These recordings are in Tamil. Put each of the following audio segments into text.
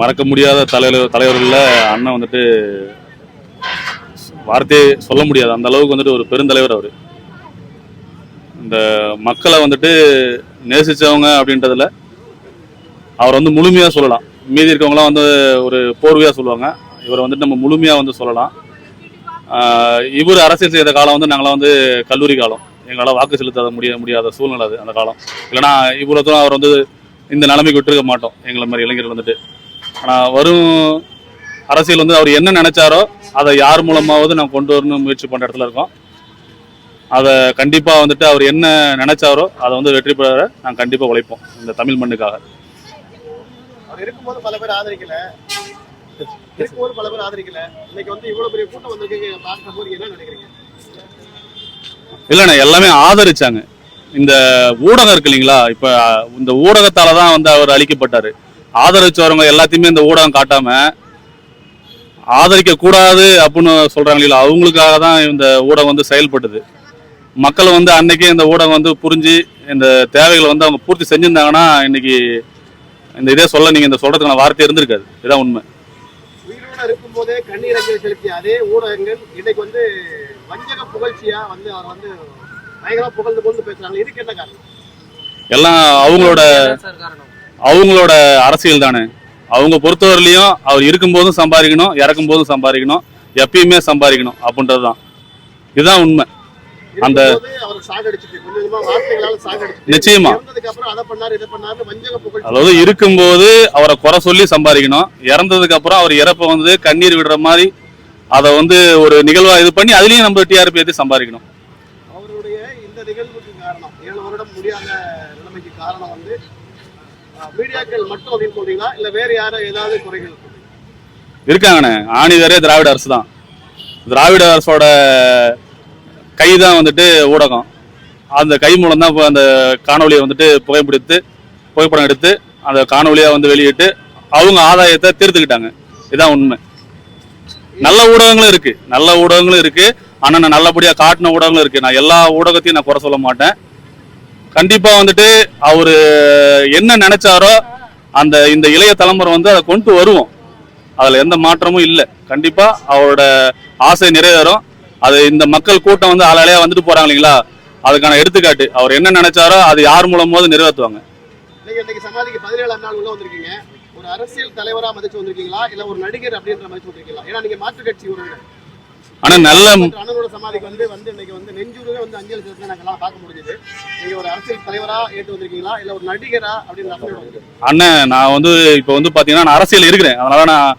மறக்க முடியாத தலைவர் தலைவர்களில் அண்ணன் வந்துட்டு வார்த்தையே சொல்ல முடியாது. அந்த அளவுக்கு வந்துட்டு ஒரு பெருந்தலைவர் அவர். இந்த மக்களை வந்துட்டு நேசிச்சவங்க அப்படின்றதுல அவர் வந்து முழுமையாக சொல்லலாம். மீதி இருக்கவங்களாம் வந்து ஒரு போர்வையாக சொல்லுவாங்க. இவரை வந்துட்டு நம்ம முழுமையாக வந்து சொல்லலாம். இவர் அரசியல் செய்த காலம் வந்து நாங்களாம் வந்து கல்லூரி காலம். எங்களால் வாக்கு செலுத்த முடிய முடியாத சூழ்நிலை அது அந்த காலம். இல்லைனா இவ்வளோ தூரம் அவர் வந்து இந்த நிலைமைக்கு விட்டுருக்க மாட்டோம். எங்களை மாதிரி இளைஞர்கள் வந்துட்டு. ஆனால் வரும் அரசியல் வந்து அவர் என்ன நினைச்சாரோ அதை யார் மூலமாவது நான் கொண்டு வரணும்னு முயற்சி பண்ணுற இடத்துல இருக்கோம். அதை கண்டிப்பாக வந்துட்டு அவர் என்ன நினைச்சாரோ அதை வந்து வெற்றி பெற நாங்கள் கண்டிப்பாக உழைப்போம். இந்த தமிழ் மண்ணுக்காக. அவர் இருக்கும்போது பல பேர் ஆதரிக்கல. இருக்கும்போது பல பேர் ஆதரிக்கல. இன்னைக்கு வந்து இவ்வளவு பெரிய கூட்டம் வந்திருக்கீங்க. பார்க்கும்போது என்ன நினைக்கிறீங்க? இல்லைண்ணே எல்லாமே ஆதரிச்சாங்க. இந்த ஊடகம் இருக்கு இல்லைங்களா? இப்போ இந்த ஊடகத்தால தான் வந்து அவர் அழிக்கப்பட்டாரு. ஆதரிச்சவங்க எல்லாத்தையுமே இந்த ஊடகம் காட்டாம ஆதரிக்க கூடாது அப்படின்னு சொல்றாங்க இல்லையா அவங்களுக்காக தான் இந்த ஊடகம் வந்து செயல்பட்டுது. மக்கள் வந்து அன்னைக்கே இந்த ஊடகம் வந்து புரிஞ்சு இந்த தேவைகளை வந்து அவங்க பூர்த்தி செஞ்சிருந்தாங்கன்னா இன்னைக்கு இந்த இதே சொல்ல நீங்க இந்த சொல்றதுக்கான வார்த்தை இருந்திருக்காது. இதான் உண்மை. இருக்கும்போதே கண்ணீர் செலுத்திய அதே ஊடகங்கள் இன்னைக்கு வந்து வஞ்சக புகழ்ச்சியா வந்து அவர் வந்து பயங்கரமா புகழ்ந்து புகழ்ந்து பேசுறாங்க. இதுக்கு என்ன காரணம்? எல்லாம் அவங்களோட அவங்களோட அரசியல் தானே. அவங்க பொறுத்தவரையிலையும் அவர் இருக்கும்போதும் சம்பாதிக்கணும் இறக்கும் போதும் சம்பாதிக்கணும் எப்பயுமே சம்பாதிக்கணும் அப்படின்றது தான் இதுதான் உண்மை. அந்த- நிச்சயமா. இறந்ததுக்கு அப்புறம் அதை பண்ணாரு இதை பண்ணாரு வஞ்சக புகழ்ச்சி. அதாவது இருக்கும்போது அவரை குறை சொல்லி சம்பாதிக்கணும் இறந்ததுக்கு அப்புறம் அவர் இறப்பை வந்து கண்ணீர் விடுற மாதிரி அதை வந்து ஒரு நிகழ்வா இது பண்ணி அதுலயும் நம்ம டிஆர்பி ஏற்றி சம்பாதிக்கணும் அவருடைய இந்த நிகழ்வுக்கு காரணம் ஏழு வருடம் முடியாத நிலைமைக்கு காரணம் வந்து மீடியாக்கள் மட்டும் அப்படின்னு சொல்றீங்களா? இல்ல வேற யாரும் ஏதாவது குறைகள் இருக்காங்கண்ணே. ஆணிவேரே திராவிட அரசு தான். திராவிட அரசோட கை தான் வந்துட்டு ஊடகம். அந்த கை மூலம் தான் இப்போ அந்த காணொலியை வந்துட்டு புகைப்பிடித்து புகைப்படம் எடுத்து அந்த காணொலியாக வந்து வெளியிட்டு அவங்க ஆதாயத்தை தீர்த்துக்கிட்டாங்க. இதுதான் உண்மை. நல்ல ஊடகங்களும் இருக்கு. நல்ல ஊடகங்களும் இருக்கு. ஆனால் நான் நல்லபடியாக காட்டின ஊடகங்களும் இருக்கு. நான் எல்லா ஊடகத்தையும் நான் குறை சொல்ல மாட்டேன். கண்டிப்பா வந்துட்டு அவரு என்ன நினைச்சாரோ அந்த இந்த இளைய தலைமுறை வந்து அதை கொண்டு வருவோம். அதுல எந்த மாற்றமும் இல்லை. கண்டிப்பா அவரோட ஆசை நிறைவேறும். அது இந்த மக்கள் கூட்டம் வந்து ஆளாலையா வந்துட்டு போறாங்க இல்லைங்களா? அதுக்கான எடுத்துக்காட்டு. அவர் என்ன நினைச்சாரோ அது யார் மூலம் போது நிறைவேற்றுவாங்க. ஒரு அரசியல் தலைவரா மதிச்சு வந்திருக்கீங்களா? இல்ல ஒரு நடிகர் அப்படின்ற மதிச்சு வந்திருக்கீங்களா? ஏன்னா நீங்க மாற்று கட்சி உறவினர். ஆனா நல்ல அண்ணனோட சமாதிக்கு வந்து வந்து இன்னைக்கு வந்து நெஞ்சூரவே வந்து அஞ்சலி செலுத்தினா நாங்கெல்லாம் பார்க்க முடிஞ்சது. நீங்க ஒரு அரசியல் தலைவரா ஏற்று வந்திருக்கீங்களா? இல்ல ஒரு நடிகரா அப்படின்னு? அண்ணன் நான் வந்து இப்போ வந்து பாத்தீங்கன்னா நான் அரசியல் இருக்கிறேன். அதனால நான்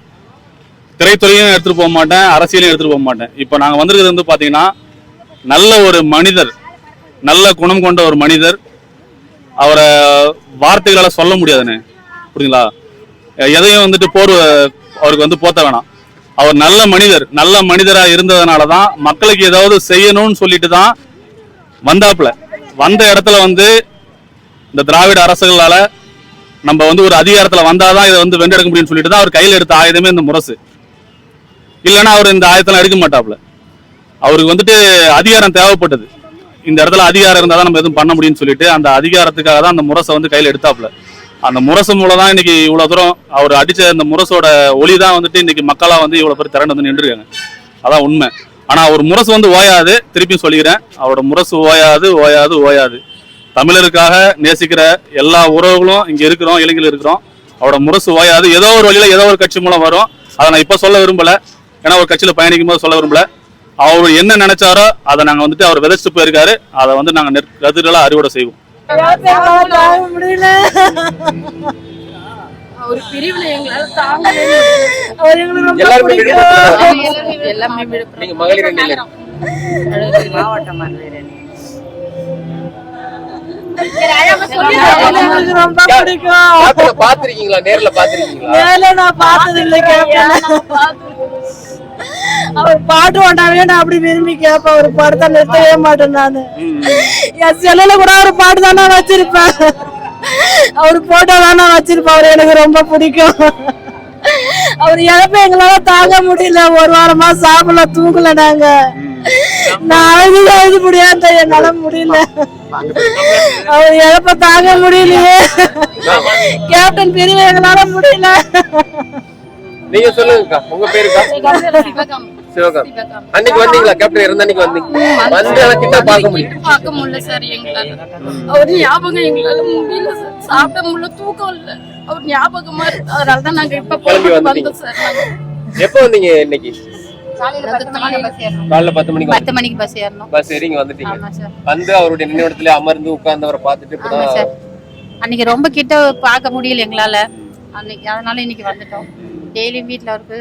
திரைத்துறையும் எடுத்துட்டு போக மாட்டேன் அரசியலையும் எடுத்துட்டு போக மாட்டேன். இப்போ நாங்க வந்திருக்கிறது வந்து பாத்தீங்கன்னா நல்ல ஒரு மனிதர் நல்ல குணம் கொண்ட ஒரு மனிதர். அவரை வார்த்தைகளால சொல்ல முடியாதுண்ணே. புரியுங்களா எதையும் வந்துட்டு போர் அவருக்கு வந்து போத்த வேணாம். அவர் நல்ல மனிதர் நல்ல மனிதரா இருந்ததுனால தான் மக்களுக்கு ஏதாவது செய்யணும்னு சொல்லிட்டு தான் வந்தாப்புல. வந்த இடத்துல வந்து இந்த திராவிட அரசுகளால நம்ம வந்து ஒரு அதிகாரத்தில் வந்தால் தான் இதை வந்து வென்றெடுக்க முடியும்னு சொல்லிட்டு தான் அவர் கையில் எடுத்த ஆயுதமே இந்த முரசு. இல்லைன்னா அவர் இந்த ஆயுதத்தெல்லாம் எடுக்க மாட்டாப்புல. அவருக்கு வந்துட்டு அதிகாரம் தேவைப்பட்டது. இந்த இடத்துல அதிகாரம் இருந்தால் தான் நம்ம எதுவும் பண்ண முடியும்னு சொல்லிட்டு அந்த அதிகாரத்துக்காக தான் அந்த முரசை வந்து கையில் எடுத்தாப்புல. அந்த முரசு மூலம் தான் இன்னைக்கு இவ்வளோ தூரம் அவர் அடிச்ச அந்த முரசோட ஒளி தான் வந்துட்டு இன்னைக்கு மக்களாக வந்து இவ்வளோ பேர் திரண்டு வந்து நின்றுருக்காங்க. அதான் உண்மை. ஆனால் அவர் முரசு வந்து ஓயாது திருப்பியும் சொல்லிக்கிறேன். அவரோட முரசு ஓயாது ஓயாது ஓயாது. தமிழருக்காக நேசிக்கிற எல்லா உறவுகளும் இங்க இருக்கிறோம் இளைஞர்கள் இருக்கிறோம். அவரோட முரசு ஓயாது. ஏதோ ஒரு வழியில ஏதோ ஒரு கட்சி மூலம் வரும். அதை நான் இப்ப சொல்ல விரும்பல. ஏன்னா ஒரு கட்சியில பயணிக்கும் போது சொல்ல விரும்பல. அவர் என்ன நினைச்சாரோ அதை நாங்க வந்துட்டு அவர் விதைச்சிட்டு போயிருக்காரு. அதை வந்து நாங்க நெற் கதிர்களா அறுவடை செய்வோம். முடியல ஒரு பிரிவுல எங்களால எல்லாமே நீங்க மகளிர் மாவட்டம் ரொம்ப பிடிக்கும். பாத்திருக்கீங்களா? நேர்ல பாத்திருக்கீங்களா? மேல நான் பார்த்தது இல்லை அவர் பாட்டு ஓட்டாவே நான் அப்படி விரும்பி கேட்பேன். அவர் படத்தை நிறுத்தவே மாட்டேன் நானு. என் செல்லுல கூட அவர் பாட்டு தான் நான் வச்சிருப்பேன். அவர் போட்டோ தான் நான் வச்சிருப்பேன். அவர் எனக்கு ரொம்ப பிடிக்கும். அவர் இழப்ப எங்களால தாங்க முடியல. ஒரு வாரமா சாப்பிடல தூங்கல நாங்க. நான் அழுது அழுது முடியாது என்னால முடியல. அவர் இழப்ப தாங்க முடியலையே. கேப்டன் பிரிவு எங்களால முடியல. நீங்க சொல்லுங்கக்கா. உங்க பேருக்கா? சிவகாமி. சிவகாம். சிவகாமி. அன்னைக்கு வந்தீங்களா? கேப்டன் இருந்த அன்னைக்கு வந்தீங்க? வந்து கிட்ட பார்க்க முடியும் பார்க்க முடியல சார் எங்களால. அவர் ஞாபகம் எங்களால முடியல சார். சாப்பிட முடியல தூக்கம் இல்ல. அவர் ஞாபகமா இருக்கு. அதனால தான் நாங்க இப்ப கிளம்பி. வந்தோம் சார். எப்போ வந்தீங்க இன்னைக்கு? காலைல பத்து மணிக்கு. பத்து மணிக்கு பஸ் ஏறணும். பஸ் ஏறி இங்க வந்துட்டீங்க. வந்து அவருடைய நினைவிடத்துல அமர்ந்து உட்கார்ந்தவரை பார்த்துட்டு இப்பதான் சார். அன்னைக்கு ரொம்ப கிட்ட பார்க்க முடியல எங்களால. அன்னைக்கு அதனால இன்னைக்கு வந்துட்டோம். டெய்லி வீட்ல அவருக்கு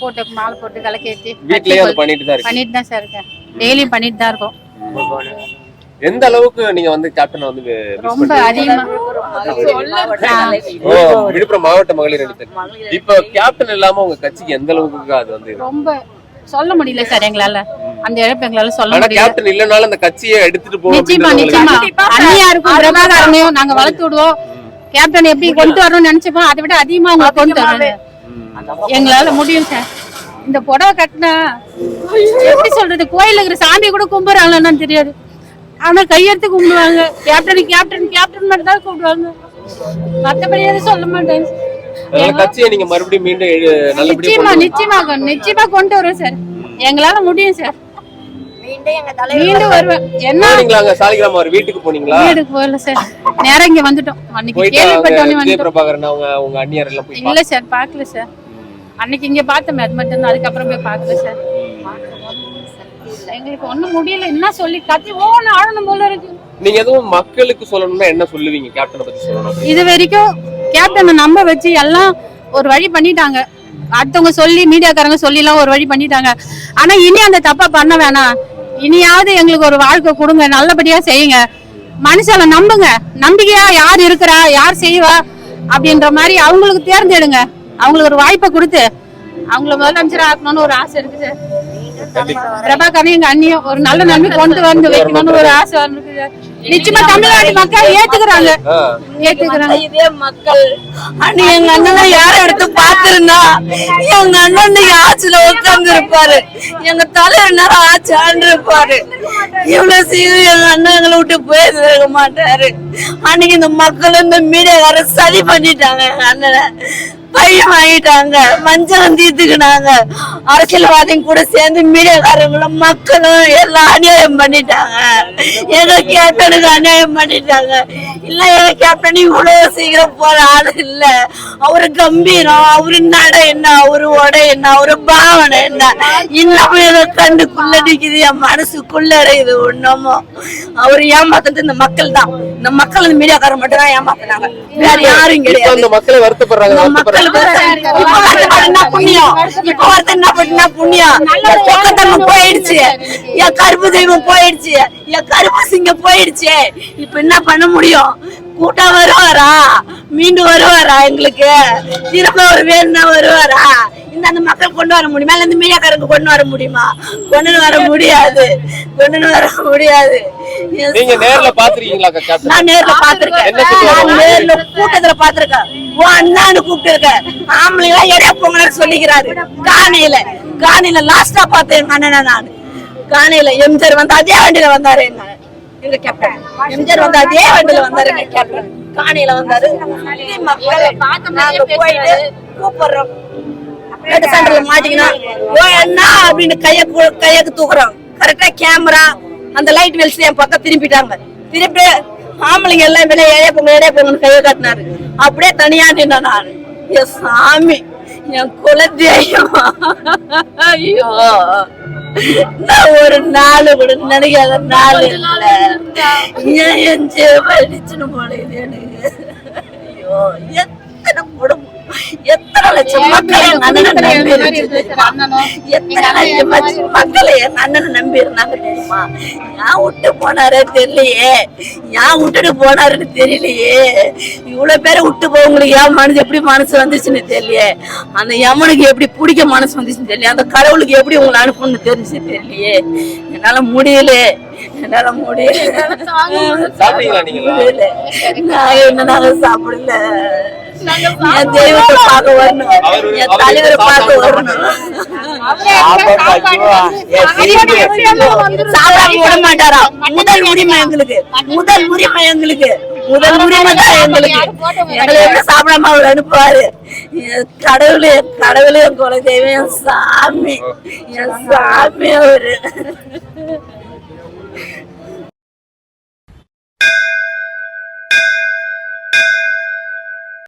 போட்டு மாலை போட்டு விளக்கேத்தி வீட்லயே அதை பண்ணிட்டு தான் இருக்கு பண்ணிட்டு தான் சார் இருக்கேன். டெய்லியும் பண்ணிட்டு தான் இருக்கோம். எந்த அளவுக்கு நீங்க வந்து கேப்டனை வந்து ரொம்ப? அதிகமா ஓ விழுப்புரம் மாவட்ட மகளிர் அணித்தல் இப்ப கேப்டன் இல்லாம உங்க கட்சிக்கு எந்த அளவுக்கு அது வந்து ரொம்ப சொல்ல முடியல சார் எங்களால. அந்த இழப்பு எங்களால சொல்ல முடியல. கேப்டன் இல்லனால அந்த கட்சியை எடுத்துட்டு போகணும் நிச்சயமா நிச்சயமா. அண்ணியா இருக்கும் பிரபாகரனையும் நாங்க வளர்த்து விடுவோம். கேப்டன் எப்படி கொண்டு வரணும்னு நினைச்சப்போ அதை விட அதிகமா அவங்க கொண்டு வரணும். எங்களால முடியும் சார் இந்த புடவை கட்டினா எப்படி சொல்றது? கோயில்ல இருக்கிற சாமி கூட கும்பிடுறாங்களான்னு தெரியாது. ஆனா கையெடுத்து கும்பிடுவாங்க. கேப்டன் கேப்டன் கேப்டன் மட்டும் தான் கூப்பிடுவாங்க மத்தபடி எதுவும் சொல்ல மாட்டாங்க நிச்சயமா நிச்சயமா நிச்சயமா கொண்டு வருவோம் சார் எங்களால முடியும் சார் மீண்டும் வருவேன். என்ன வீட்டுக்கு போனீங்களா? வீடுக்கு போகல சார் நேரா இங்க வந்துட்டோம். அன்னைக்கு கேள்விப்பட்டோன்னே வந்துட்டோம். இல்ல சார் பார்க்கல சார். அன்னைக்கு இங்க பார்த்தோம் அது மட்டும் தான். அதுக்கப்புறம் போய் பார்க்கல சார். எங்களுக்கு ஒண்ணும் முடியல. என்ன சொல்லி கத்தி ஓன ஆழணும் போல இருக்கு. நீங்க எதுவும் மக்களுக்கு சொல்லணும்னா என்ன சொல்லுவீங்க? கேப்டனை பத்தி சொல்லணும் இது வரைக்கும் கேப்டனை நம்ப வச்சு எல்லாம் ஒரு வழி பண்ணிட்டாங்க. அடுத்தவங்க சொல்லி மீடியாக்காரங்க சொல்லி எல்லாம் ஒரு வழி பண்ணிட்டாங்க. ஆனா இனி அந்த தப்பா பண்ண வேணாம். இனியாவது எங்களுக்கு ஒரு வாழ்க்கை கொடுங்க. நல்லபடியா செய்யுங்க. மனுஷால நம்புங்க. நம்பிக்கையா யார் இருக்கிறா யார் செய்வா அப்படின்ற மாதிரி அவங்களுக்கு தேர்ந்தெடுங்க. அவங்களுக்கு ஒரு வாய்ப்பை கொடுத்து அவங்கள முதலமைச்சர் ஆக்கணும்னு ஒரு ஆசை இருக்கு சார் பிரபாகரன் எங்க அண்ணியும் ஒரு நல்ல நன்மை கொண்டு வந்து வைக்கணும்னு ஒரு ஆசை இருக்குது. நிச்சயமா தமிழ்நாட்டு மக்கள் ஏத்துக்கிறாங்க. ஏத்துக்கிறாங்க. இதே மக்கள். அண்ணி எங்க அண்ணன் யார எடுத்து பாத்துருந்தா எங்க அண்ணன் ஆட்சியில உட்கார்ந்து இருப்பாரு எங்க தலைவர் நேரம் ஆட்சி ஆண்டு இருப்பாரு இவ்வளவு சீக்கிரம் எங்க அண்ணன் எங்களை விட்டு போயிருக்க மாட்டாரு. அன்னைக்கு இந்த மக்கள் இந்த மீடியாக்கார சதி பண்ணிட்டாங்க எங்க அண்ணனை. பையன் வாங்கிட்டாங்க மஞ்சள் தீர்த்துக்கினாங்க. அரசியல்வாதிங்க கூட சேர்ந்து மீடியாக்காரங்களும் மக்களும் எல்லாம் அநியாயம் பண்ணிட்டாங்க. எங்க கேப்டனுக்கு அநியாயம் பண்ணிட்டாங்க. இல்ல எங்க கேப்டன் இவ்வளவு சீக்கிரம் போற ஆளு இல்ல. அவரு கம்பீரம் அவரு நட என்ன அவரு உடை என்ன அவரு பாவனை என்ன. இன்னமும் எங்க கண்ணுக்குள்ள நிக்குது என் மனசுக்குள்ள இருக்குது ஒண்ணுமோ. அவர் ஏமாத்துறது இந்த மக்கள் தான். இந்த மக்கள் மீடியாக்காரர் மட்டும் தான் ஏமாத்துனாங்க. வேற யாரும் கிடையாது. மக்களை வருத்தப்படுறாங்க இந்த போயிடுச்சு என் கருப்பு தெய்வம் போயிடுச்சு என் கருப்பு சிங்கம் போயிடுச்சு இப்ப என்ன பண்ண முடியும் கூட்டம் வருவாரா மீண்டும் வருவாரா எங்களுக்கு? திரும்ப ஒரு வேணும்னா வருவாரா? இந்த அந்த மக்கள் கொண்டு வர முடியுமா? இல்ல இந்த மீடியாக்காரங்க கொண்டு வர முடியுமா? கொண்டு வர முடியாது. கொண்டு வர முடியாது. நீங்க நேர்ல பாத்துருக்கீங்களா நான் நேர்ல பாத்திருக்கேன். என்ன? நான் நேர்ல கூட்டத்துல பாத்திருக்கேன். உன் அண்ணான்னு கூப்பிட்டு இருக்கேன் ஆம்பளைங்களா எடைய பொங்கலன்னு சொல்லிக்கிறாரு. காணியில காணியில லாஸ்டா பார்த்தேன் எங்க அண்ணனை நான். காணியில எம்ஜிஆர் வந்து அதே வண்டியில வந்தாரு எங்க எங்க கேப்டன் எம்ஜிஆர் வந்து அதே வண்டியில வந்தாரு எங்க கேப்டன் காணியில வந்தாரு. இது மக்கள். நாங்க போயிட்டு கூப்பிடுறோம். ரெண்டு சென்டர்ல மாட்டிக்கணும் ஓ என்ன? அப்படின்னு கைய கையக்கு தூக்குறோம். கரெக்டா கேமரா அந்த லைட் வெளிச்சு என் பக்கம் திரும்பிட்டாங்க. திருப்பி ஆம்பளைங்க எல்லாம் வெளியே ஏழைய பொங்க ஏழைய பொங்கன்னு கையை காட்டினாரு. அப்படியே தனியா நின்ன நான். என் சாமி என் குலதெய்வம். ஐயோ. நான் ஒரு நாள் கூட நினைக்காத நாள் இல்ல. ஏன் என் ஜீவடிச்சுன்னு போல இது எனக்கு? ஐயோ எத்தனை லட்சம் மக்கள் அண்ணனை நம்பி எத்தனை லட்சம் மக்கள் என் அண்ணனை நம்பி இருந்தாங்க தெரியுமா? ஏன் விட்டு போனாரே தெரியலையே. ஏன் விட்டுட்டு போனாருன்னு தெரியலையே. இவ்வளவு பேரை விட்டு போவங்களுக்கு ஏன் மனசு எப்படி மனசு வந்துச்சுன்னு தெரியலையே. அந்த யமனுக்கு எப்படி பிடிக்க மனசு வந்துச்சுன்னு தெரியல அந்த கடவுளுக்கு எப்படி உங்களை அனுப்பணும்னு தெரிஞ்சு தெரியலையே. என்னால முடியல. என்னால முடியல. முடியல. நான் என்ன நாங்க சாப்பிடல. என் தெய்வத்தை பார்க்க வரணும். என் தலைவரை பார்க்க வரணும். சாகராம விட மாட்டாரா? முதல் உரிமை எங்களுக்கு. முதல் உரிமை எங்களுக்கு. முதல் உரிமை தான் எங்களுக்கு. எங்களை எப்படி சாப்பிடாம அவர் அனுப்புவாரு. கடவுளே கடவுளே என் குலதெய்வம் என் சாமி என் சாமி அவரு.